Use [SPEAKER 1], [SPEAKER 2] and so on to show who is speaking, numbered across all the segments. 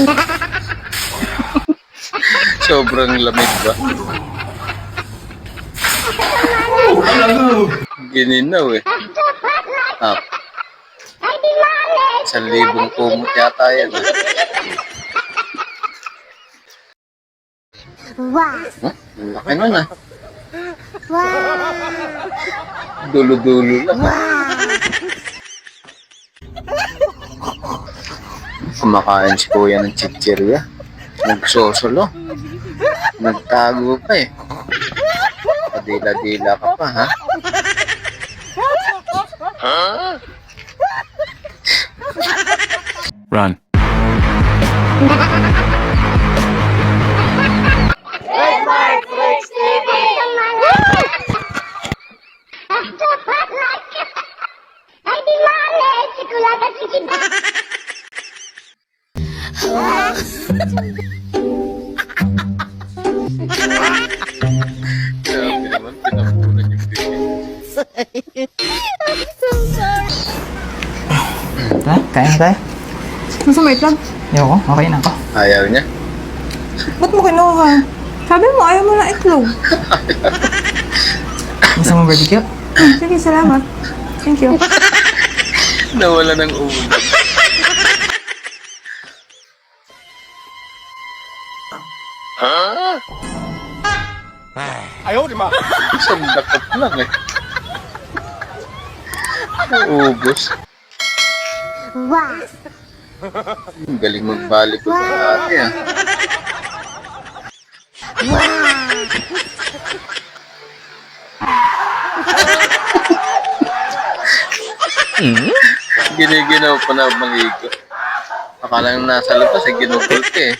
[SPEAKER 1] Sobrang lamig ba? Gininaw eh. Ah. Isang libong kumot yata yan. ah.
[SPEAKER 2] Wow.
[SPEAKER 1] Huh? Ang laki nun ah.
[SPEAKER 2] Wow.
[SPEAKER 1] Dulo-dulo lang. Kumakain si kuya ng chichirya. Nagsosolo. Nagtago pa eh. Padila-dila ka pa ha.
[SPEAKER 3] Run.
[SPEAKER 4] Kaya na tayo?
[SPEAKER 5] Gusto mo itlog?
[SPEAKER 4] Ayoko, okay na ako.
[SPEAKER 1] Ayaw niya.
[SPEAKER 5] Ba't mo kinuha? Sabi mo, ayaw mo na itlog.
[SPEAKER 4] Gusto mo barbecue?
[SPEAKER 5] Sige, salamat. Thank you.
[SPEAKER 1] Nawala ng ulo. Isang dakot lang eh. Ubus.
[SPEAKER 2] Wow.
[SPEAKER 1] Ang galing magbalik ko sa ate ah. Giniginaw pa na maligo. Akala nang nasa labas eh, ginugol ka eh.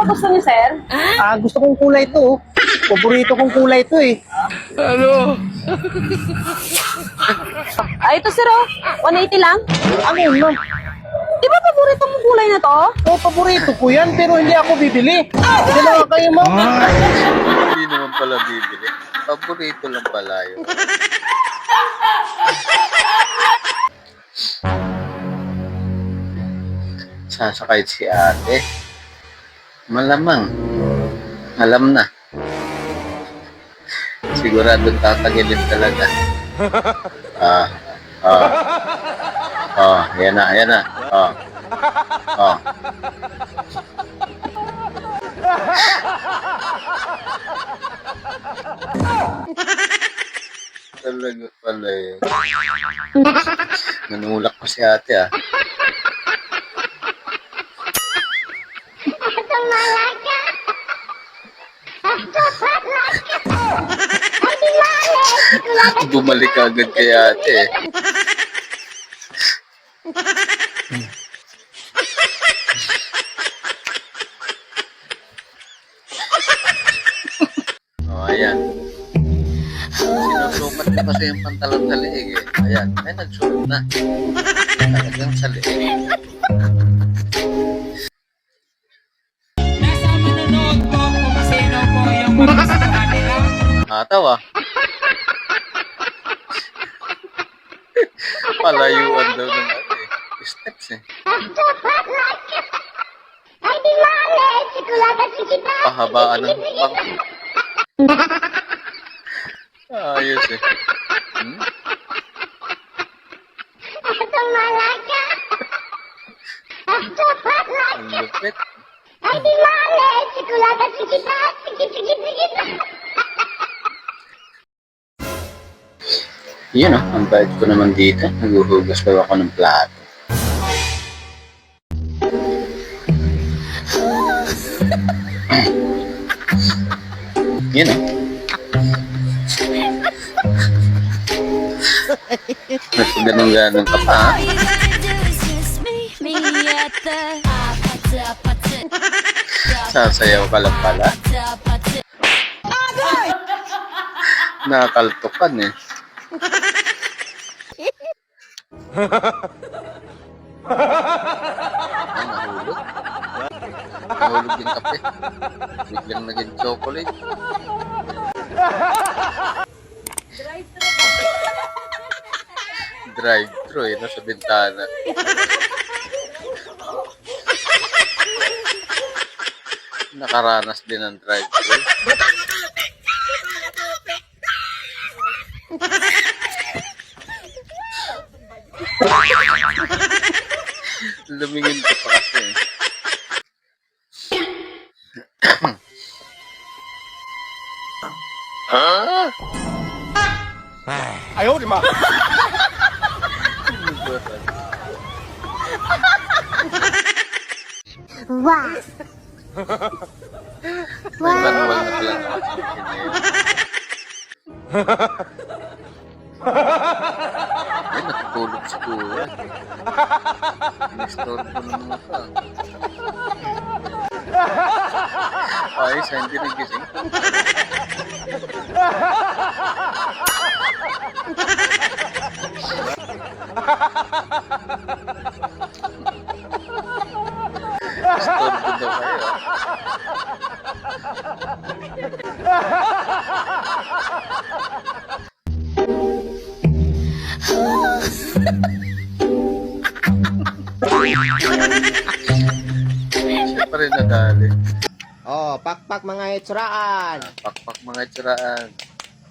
[SPEAKER 5] Ba gusto niyo, sir?
[SPEAKER 4] Ah, gusto kong kulay to. Paborito kong kulay to eh.
[SPEAKER 5] Ah, ito, sir, oh. 180 lang.
[SPEAKER 4] Ano yun? no?
[SPEAKER 5] Di ba paborito mong kulay na to?
[SPEAKER 4] Oh, paborito ko yan, pero hindi ako bibili. Dalawa kayo mo.
[SPEAKER 1] Hindi naman pala bibili. Paborito lang pala yun. Sasakay si ate. Malamang. Alam na. Sigurado tatagilin talaga. Ah. Ah. Oh, yan na, yan na. Oh. Oh. Talaga pala eh. Nanulak ko si ate ah.
[SPEAKER 2] Tumalaga! Ay, di mali! Sikulata
[SPEAKER 1] Bumalik agad kay ate oh, ayan. Sinusukat niya kasi yung pantalon sa leeg eh. Ayan, ay nagsuot na. Talagang sa leeg. Hataw ah. Palayuan daw ng ate. Steps eh.
[SPEAKER 2] Si Siba!
[SPEAKER 1] Pahabaan ng bang. Ayos eh. Hmm?
[SPEAKER 2] Tumalaga!
[SPEAKER 1] Ang lupit.
[SPEAKER 2] Ay, di mali! Sikulata si Siba! Sige, sige, sige!
[SPEAKER 1] Yun ah, ang bait ko naman dito. Naguhugas daw ako ng plato. Yun ah. Ba't ganun-ganun ka pa ha? Sasayaw ka lang pala. Nakakaltukan eh. Ay, nahulog. Nahulog yung kape. Biglang naging chocolate. Drive-thru eh, nasa bintana. Nakaranas din ng drive-thru. Lumingin ka pa kasi.
[SPEAKER 4] Ayaw, di ma.
[SPEAKER 2] Wow.
[SPEAKER 1] Ay, natutulog si Kuya. Inistorbo na naman ka. Ay, sa hindi nagising. Siya pa rin nadali.
[SPEAKER 3] Oh, pakpak mga itsuraan.
[SPEAKER 1] Pakpak mga tsuraan.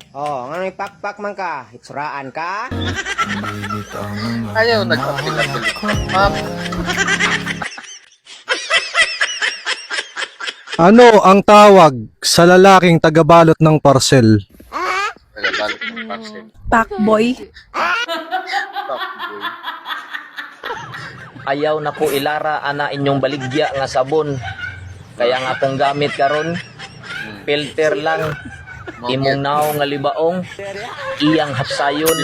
[SPEAKER 3] Oh, ano yung pakpak man ka? Itsuraan ka?
[SPEAKER 1] Ayaw nagpapilapil. Ma'am,
[SPEAKER 6] Ano ang tawag sa lalaking tagabalot ng parcel?
[SPEAKER 1] Nagabalot ng parcel.
[SPEAKER 5] Packboy.
[SPEAKER 1] Fuckboy.
[SPEAKER 7] ayaw na ko ilara ana inyong baligya nga sabon kaya nga akong gamit karon filter lang imong naw nga libaong iyang hapsayon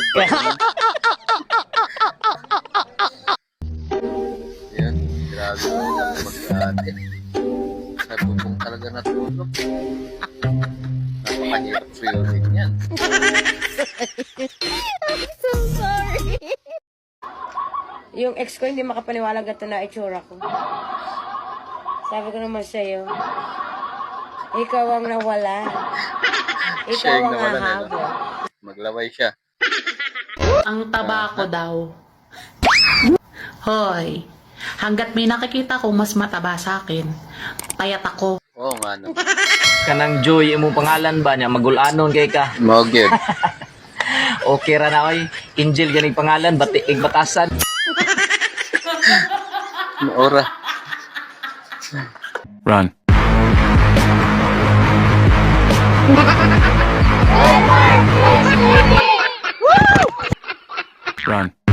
[SPEAKER 1] Yan, grabe na mag-ate. Nabubong talaga natulog. Napakahirap feeling yan.
[SPEAKER 8] Yung ex ko hindi makapaniwala gato na itsura ko. Sabi ko naman sa'yo, ikaw ang nawala. Ikaw
[SPEAKER 1] Siya yung
[SPEAKER 8] ang
[SPEAKER 1] nawalan, eh,
[SPEAKER 8] hahabol.
[SPEAKER 1] no? Maglaway siya.
[SPEAKER 9] Ang taba ko daw. Hoy, hanggat may nakikita ko mas mataba sa akin, payat ako.
[SPEAKER 1] Oo nga naman.
[SPEAKER 7] kanang joy imong pangalan ba niya magulanon kay ka
[SPEAKER 1] Mogid.
[SPEAKER 7] okay ra na oy angel ganing pangalan bati batasan
[SPEAKER 1] Ora.
[SPEAKER 6] Run. Run.